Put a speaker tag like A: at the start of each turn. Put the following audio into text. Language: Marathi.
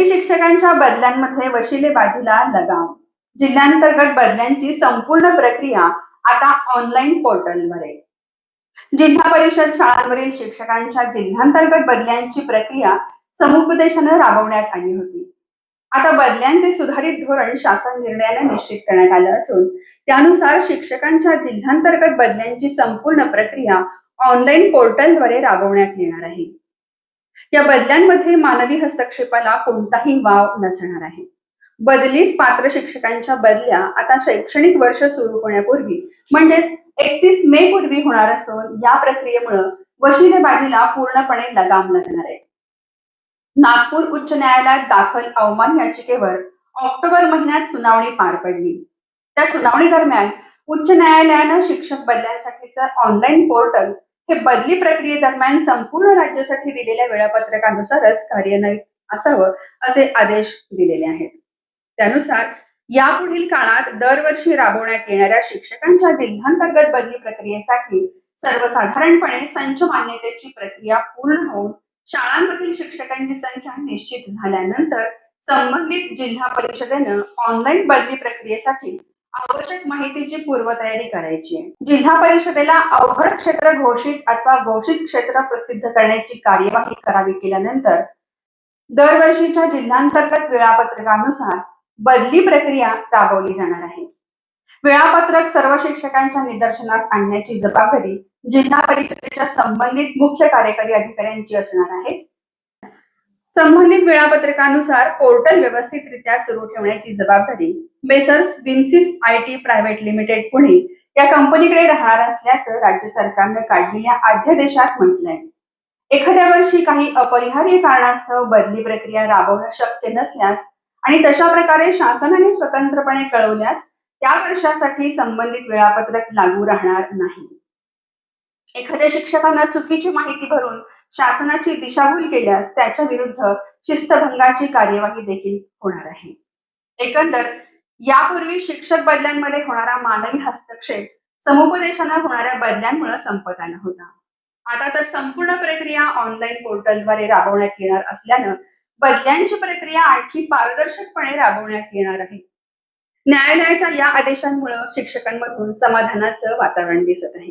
A: एपी शिक्षकांच्या बदल्यांमध्ये वशिलेबाजीला लगाम. जिल्ह्यांतर्गत बदल्यांची संपूर्ण प्रक्रिया आता ऑनलाईन पोर्टलवर आहे. जिल्हा परिषद शाळांवरील शिक्षकांच्या जिल्ह्यांतर्गत बदल्यांची प्रक्रिया समुपदेशानं राबवण्यात आली होती. आता बदल्यांचे सुधारित धोरण शासन निर्णयाने निश्चित करण्यात आलं असून त्यानुसार शिक्षकांच्या जिल्ह्यांतर्गत बदल्यांची संपूर्ण प्रक्रिया ऑनलाईन पोर्टलद्वारे राबवण्यात येणार आहे. या बदल्यांमध्ये मानवी हस्तक्षेपाला कोणताही वाव नसणार आहे. बदलीस पात्र शिक्षकांच्या बदल्या आता शैक्षणिक वर्ष सुरू होण्यापूर्वी म्हणजेच एकतीस मे पूर्वी होणार असून या प्रक्रियेमुळे वशिलेबाजीला पूर्णपणे लगाम लागणार आहे. नागपूर उच्च न्यायालयात दाखल अवमान याचिकेवर ऑक्टोबर महिन्यात सुनावणी पार पडली. त्या सुनावणी दरम्यान उच्च न्यायालयानं शिक्षक बदल्यांसाठीचं ऑनलाईन पोर्टल हे बदली प्रक्रियेदरम्यान संपूर्ण राज्यासाठी दिलेल्या वेळापत्रकानुसारच कार्यान्वित असावं असे आदेश दिलेले आहेत. त्यानुसार यापुढील काळात दरवर्षी राबवण्यात येणाऱ्या शिक्षकांच्या जिल्हांतर्गत बदली प्रक्रियेसाठी सर्वसाधारणपणे संच मान्यतेची प्रक्रिया पूर्ण होऊन शाळांमधील शिक्षकांची संख्या निश्चित झाल्यानंतर संबंधित जिल्हा परिषदेनं ऑनलाईन बदली प्रक्रियेसाठी आवश्यक माहितीची पूर्वतयारी करायची. जिल्हा परिषदेला अवघड क्षेत्र घोषित अथवा घोषित क्षेत्र प्रसिद्ध करण्याची कार्यवाही करावी केल्यानंतर दरवर्षीच्या जिल्हांतर्गत वेळापत्रकानुसार बदली प्रक्रिया राबवली जाणार आहे. वेळापत्रक सर्व शिक्षकांच्या निदर्शनास आणण्याची जबाबदारी जिल्हा परिषदेच्या संबंधित मुख्य कार्यकारी अधिकाऱ्यांची असणार आहे. संबंधित वेळापत्रकानुसार पोर्टल व्यवस्थितरित्या सुरू ठेवण्याची जबाबदारी messrs Vinsys I T private limited Pune या कंपनीकडे राहणार असल्याचं राज्य सरकारनं काढलेल्या अध्यादेशात म्हटलंय. एखाद्या वर्षी काही अपरिहार्य कारणास्तव बदली प्रक्रिया राबवणं शक्य नसल्यास आणि तशा प्रकारे शासनाने स्वतंत्रपणे कळवल्यास त्या वर्षासाठी संबंधित वेळापत्रक लागू राहणार नाही. एखाद्या शिक्षकांना चुकीची माहिती भरून शासनाची दिशाभूल केल्यास त्याच्या विरुद्ध शिस्तभंगाची कार्यवाही देखील होणार आहे. एकंदर यापूर्वी शिक्षक बदल्यांमध्ये होणारा मानवी हस्तक्षेप समुपदेशानं होणाऱ्या बदल्यांमुळे संपत आला होता. आता तर संपूर्ण प्रक्रिया ऑनलाईन पोर्टलद्वारे राबवण्यात येणार असल्यानं बदल्यांची प्रक्रिया आणखी पारदर्शकपणे राबवण्यात येणार आहे. न्यायालयाच्या या आदेशांमुळे शिक्षकांमधून समाधानाचं वातावरण दिसत आहे.